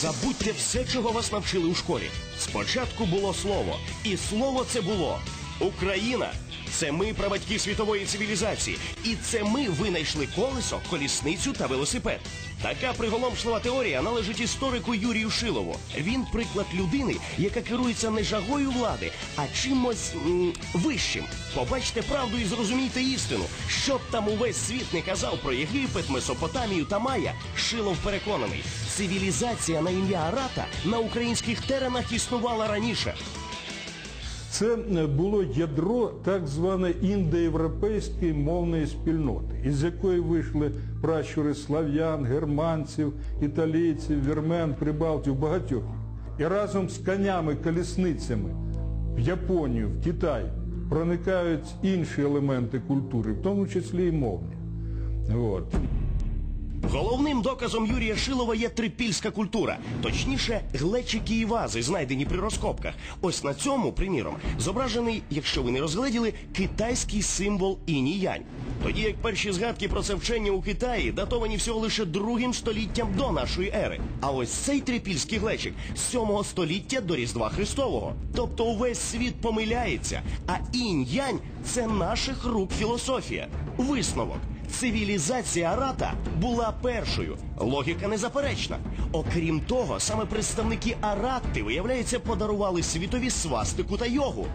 Забудьте все, чого вас навчили у школі. Спочатку було слово, і слово це було Україна. Це ми прабатьки світової цивілізації, і це ми винайшли колесо, колісницю та велосипед. Така приголомшлива теорія належить історику Юрію Шилову. Він приклад людини, яка керується не жагою влади, а чимось вищим. Побачте правду і зрозумійте істину. Що б там увесь світ не казав про Єгипет, Месопотамію та Майя, Шилов переконаний, цивілізація на ім'я Арата на українських теренах існувала раніше. Це е, було ядро так званої індоєвропейської мовної спільноти, із якої вийшли пращури слав'ян, германців, італійців, вірмен, прибалтів, багатьох. І разом з конями, колісницями в Японію, в Китай проникають інші елементи культури, в тому числі і мовні. От. Головним доказом Юрія Шилова є трипільська культура, точніше, глечики і вази, знайдені при розкопках. Ось на цьому, приміром, зображений, якщо ви не розгледіли, китайський символ інь-янь. Тоді як перші згадки про це вчення у Китаї датовані всього лише другим століттям до нашої ери. А ось цей трипільський глечик з 7 століття до Різдва Христового. Тобто увесь світ помиляється, а інь-янь це наших рук філософія. Висновок. Цивілізація Арата була першою. Логіка незаперечна. Окрім того, саме представники Аратти, виявляється, подарували світові свастику та йогу.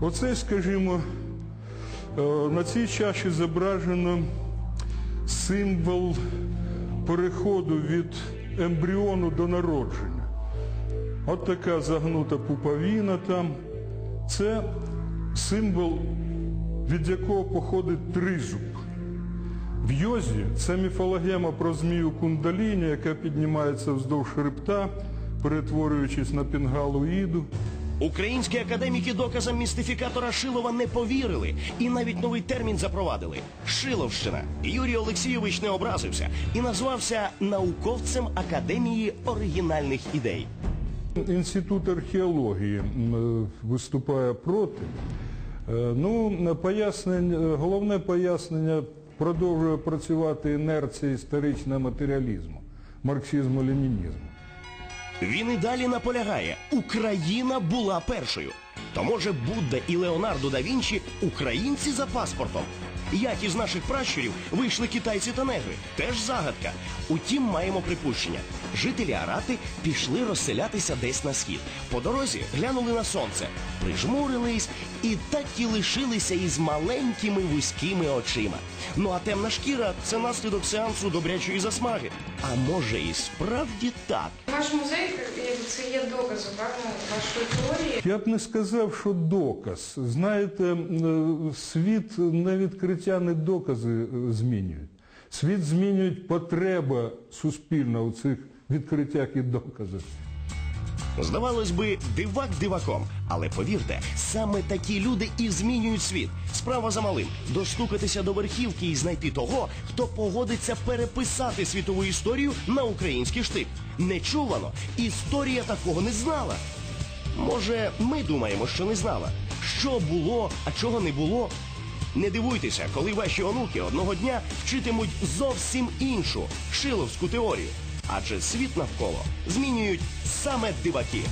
Оце, скажімо, е, на цій чаші зображено символ переходу від ембріону до народження. От така загнута пуповина там. Це символ, від якого походить тризуб. В йозі це міфологема про змію кундаліні, яка піднімається вздовж хребта, перетворюючись на пінгалу іду. Українські академіки доказам містифікатора Шилова не повірили і навіть новий термін запровадили Шиловщина. Юрій Олексійович не образився і назвався науковцем Академії оригінальних ідей. Інститут археології е, виступає проти. Е, Ну, пояснення, головне пояснення продовжує працювати інерція історичного матеріалізму, марксизму-ленінізму. Він і далі наполягає: Україна була першою. То може Будда і Леонардо да Вінчі українці за паспортом. Як із наших пращурів вийшли китайці та негри? Теж загадка. Утім, маємо припущення. Жителі Арати пішли розселятися десь на схід. По дорозі глянули на сонце, прижмурились і так і лишилися із маленькими вузькими очима. Ну а темна шкіра це наслідок сеансу добрячої засмаги. А може і справді так. Ваш музей це є доказом правильно вашої теорії. Я б не сказав, що доказ. Знаєте, е, світ на відкриття, не докази е, змінюють. Світ змінюють потреба суспільна у цих відкриттях і доказах. Здавалось би, дивак диваком, але повірте, саме такі люди і змінюють світ. Справа за малим достукатися до верхівки і знайти того, хто погодиться переписати світову історію на український штик. Нечувано, історія такого не знала. Може, ми думаємо, що не знала. Що було, а чого не було. Не дивуйтеся, коли ваші онуки одного дня вчитимуть зовсім іншу шиловську теорію. Адже світ навколо змінюють саме диваки.